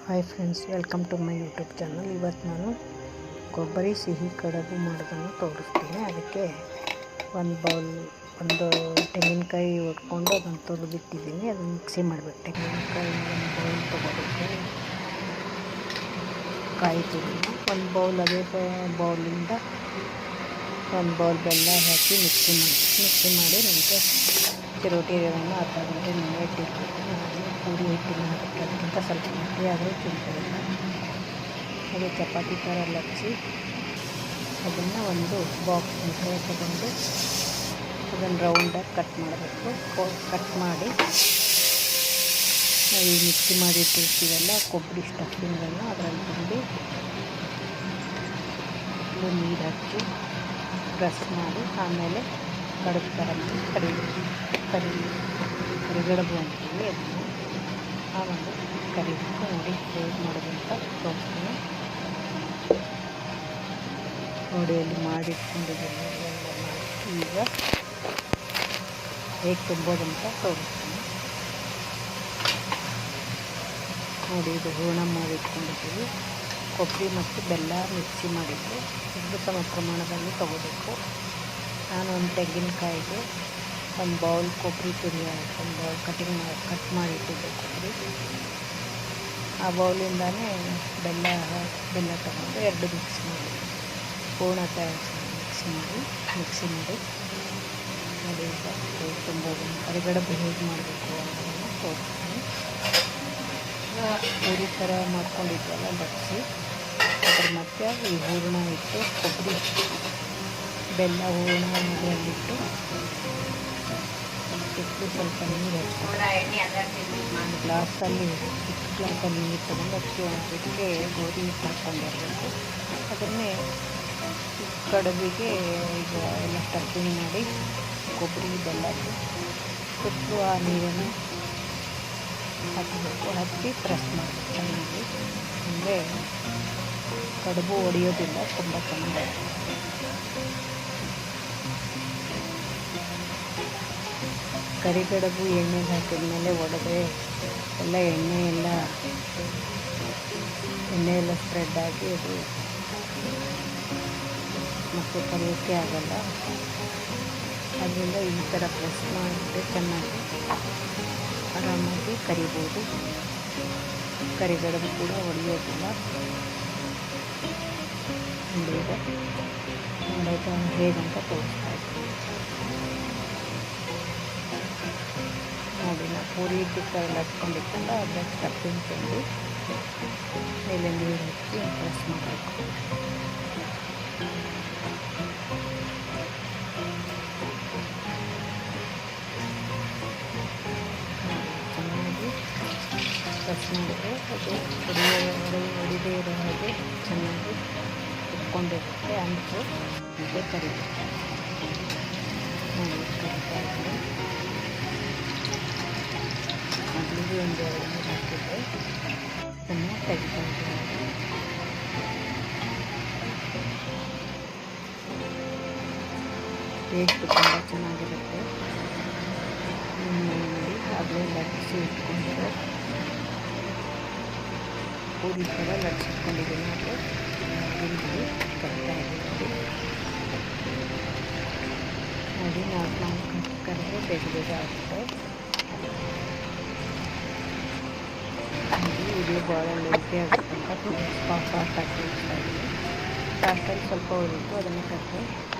Hi friends welcome to my YouTube channel ಇವತ್ತು ನಾನು ಕೊಬ್ಬರಿ ಸಿಹಿ ಕಡುಬು ಮಾಡೋದನ್ನು ತೋರಿಸ್ತೀನಿ. ಅದಕ್ಕೆ ಒಂದು ಬೌಲ್, ಒಂದು ತೆಂಗಿನಕಾಯಿ ಒಡ್ಕೊಂಡು ಅದನ್ನು ತೊಳೆದಿಟ್ಟಿದ್ದೀನಿ ಅದನ್ನು ಮಿಕ್ಸಿ ಮಾಡಬೇಕು ತೆಂಗಿನಕಾಯಿ ಒಂದು ಬೌಲ್ ತೊಗೋಬೇಕು. ಕಾಯಿ ತುರಿ ಒಂದು ಬೌಲ್ ಅದೇ ಬೌಲಿಂದ ಒಂದು ಬೌಲ್ ಬೆಲ್ಲ ಹಾಕಿ ಮಿಕ್ಸಿ ಮಾಡಿ ಮಿಕ್ಸಿ ಮಾಡಿ ನಂತರ ಚಿರೋಟಿ ಅರ್ಧ ಗಂಟೆ ನೆನೆ ಇಟ್ಟಿರ್ಬೇಕು ನಾನು ಪೂರಿ ಹಿಟ್ಟಿನ ಅದಕ್ಕಿಂತ ಸ್ವಲ್ಪ ಗಟ್ಟಿ ಆದರೆ ತಿಂತಿರಲ್ಲ ಅದು ಚಪಾತಿ ಥರ ಲಚ್ಚಿ ಅದನ್ನು ಒಂದು ಬಾಕ್ಸ್ ಮುಟ್ಟೆ ತಗೊಂಡು ಅದನ್ನು ರೌಂಡಾಗಿ ಕಟ್ ಮಾಡಬೇಕು. ಕಟ್ ಮಾಡಿ ಈ ಮಿಕ್ಸಿ ಮಾಡಿ ಇಟ್ಟಿರ್ತೀವಲ್ಲ, ಕೊಬ್ಬರಿ ಸ್ಟಫಿಂಗನ್ನು ಅದರಲ್ಲಿ ತುಂಬಿ ನೀರು ಹಾಕಿ ಪ್ರೆಸ್ ಮಾಡಿ ಆಮೇಲೆ ಕಡುಬು ಥರ ಕರಿ ಕರಿ ಕರಿಗಡಬು ಅಂತೀವಿ ಅದನ್ನು. ಆಮೇಲೆ ಕರಿಬೇಕು ನೋಡಿ, ಹೇಗೆ ಮಾಡೋದಂತ ತೋರಿಸ್ತೀನಿ. ನೋಡಿ, ಅಲ್ಲಿ ಮಾಡಿಟ್ಕೊಂಡಿದ್ದೀನಿ ಈಗ ಹೇಗೆ ತುಂಬೋದಂತ ತೋರಿಸ್ತೀನಿ. ನೋಡಿ, ಇದು ಹೂರ್ಣ ಮಾಡಿಟ್ಕೊಂಡಿದ್ದೀವಿ. ಕೊಬ್ಬರಿ ಮತ್ತು ಬೆಲ್ಲ ಮಿಕ್ಸಿ ಮಾಡಿದ್ದು ಇದು ಪ್ರಮಾಣದಲ್ಲಿ ತಗೋಬೇಕು. ನಾನು ಒಂದು ತೆಂಗಿನಕಾಯಿಗೆ ಒಂದು ಬೌಲ್ ಕೊಬ್ಬರಿ ತುರಿ ಒಂದು ಕಟಿಂಗ್ ಮಾಡಿ ಕಟ್ ಮಾಡಿಟ್ಟಿದ್ದೆ ಕೊಬ್ಬರಿ ಆ ಬೌಲಿಂದಾನೇ ಬೆಲ್ಲ ಬೆಲ್ಲ ತಗೊಂಡು ಎರಡು ಮಿಕ್ಸ್ ಮಾಡಿ ಹೂರ್ಣ ತಯಾರಿಸಿ ಮಿಕ್ಸ್ ಮಾಡಿ ಮಿಕ್ಸಿ ಮಾಡಿ ನೋಡಿ ತುಂಬ ಕರಿಗಡುಬು ಹೇಗೆ ಮಾಡಬೇಕು ಅನ್ನೋದನ್ನು ತೋರಿಸ್ತೀನಿ. ಪೂರಿ ಥರ ಮಾಡ್ಕೊಂಡಿದ್ವಲ್ಲ ಬಡಿಸಿ ಅದ್ರ ಮಧ್ಯೆ ಈ ಹೂರಣ ಇಟ್ಟು ಕೊಬ್ಬರಿ ಬೆಲ್ಲ ಹೂರಣ ಅದರಲ್ಲಿಟ್ಟು ಸ್ವಲ್ಪ ನೀರು ಹಚ್ಕೊಂಡು ಗ್ಲಾಸಲ್ಲಿ ಚಿಕ್ಕ ಗ್ಲಾಸಲ್ಲಿ ನೀರು ತಗೊಂಡು ಅಕ್ಕಿ ಒಣಗಿದ್ದಕ್ಕೆ ಗೋಧಿ ಹಿಟ್ಟು ಹಾಕ್ಕೊಂಡಿರಬೇಕು ಅದನ್ನೇ ಕಡುಬಿಗೆ ಈಗ ಎಲ್ಲ ಸ್ಟಫಿಂಗ್ ಮಾಡಿ ಕೊಬ್ಬರಿ ಬೆಲ್ಲ ಸುಟ್ಟು ಆ ನೀರನ್ನು ಹಾಕಬೇಕು. ಹಚ್ಚಿ ಪ್ರೆಸ್ ಮಾಡಿ ಚೆನ್ನಾಗಿ. ಅಂದರೆ ಕಡುಬು ಒಡೆಯೋದಿಲ್ಲ ತುಂಬ ಚೆನ್ನಾಗಿ ಕರಿಗಡುಬು ಎಣ್ಣೆಗೆ ಹಾಕಿದ್ಮೇಲೆ ಒಡೆದ್ರೆ ಎಲ್ಲ ಎಣ್ಣೆ ಎಲ್ಲ ಎಣ್ಣೆ ಎಲ್ಲ ಸ್ಪ್ರೆಡ್ ಆಗಿ ಅದು ಮತ್ತು ಕಲಿಯೋಕ್ಕೆ ಆಗಲ್ಲ. ಅದರಿಂದ ಈ ಥರ ಪ್ರೆಸ್ ಮಾಡಿದ್ರೆ ಚೆನ್ನಾಗಿ ಆರಾಮಾಗಿ ಕರಿಬೋದು. ಕರಿಗಡಬು ಕೂಡ ಒಡೆಯೋದಿಲ್ಲ. ಬೇಗ ನೋಡೋದು ಹೇಗಂತ ತೋರಿಸ್ತಾ ಇದ್ದೀನಿ. ಪೂರಿ ಹಿಟ್ಟಿಟ್ಟಲ್ಲಿ ಹಚ್ಕೊಂಡಿತ್ತಲ್ಲ ಅದನ್ನ ಸ್ಟಫಿಂಗ್ ತಂದು ಮೇಲೆ ನೀರು ಹಚ್ಚಿ ಪ್ರೆಸ್ ಮಾಡಬೇಕು. ಚೆನ್ನಾಗಿ ಪ್ರೆಸ್ ಮಾಡಿದರೆ ಅದು ಹೊಡೆಯೋ ಹೊಡಿದೇ ಇರೋ ಹಾಗೆ ಚೆನ್ನಾಗಿ ಇಟ್ಕೊಂಡಿರುತ್ತೆ ಅಂಟು ಮತ್ತು ಕರಿಬೇಕು ಕರಿತಾ ಇದ್ದೀನಿ ಮೊದಲಿಗೆ ಒಂದು ಎರಡು ನೀರು ಹಾಕಿದ್ದೆ ಅದನ್ನು ಇದ್ದೀನಿ ಟೇಸ್ಟ್ ತುಂಬ ಚೆನ್ನಾಗಿರುತ್ತೆ. ಆಗಲೇ ಲಟ್ಸಿ ಇಟ್ಕೊಂಡು. ಪೂರಿ ಥರ ಲಟ್ಸಿಟ್ಕೊಂಡಿದ್ದೀನಿ ಅದು ಕರಿತಾ ಇದ್ದೀನಿ ನೋಡಿ. ನಾಲ್ಕು ನಾಲ್ಕು ಕರೆದ್ರೆ ಬೇಗ ಬೇಗ ಆಗುತ್ತೆ. ಲೇಟಿ ಆಗುತ್ತೆ ಅಂತ ಫಾಸ್ಟ್ ಹಾಕಿ ಸ್ವಲ್ಪ ಉಳಿತು ಅದನ್ನು ಕರೆದು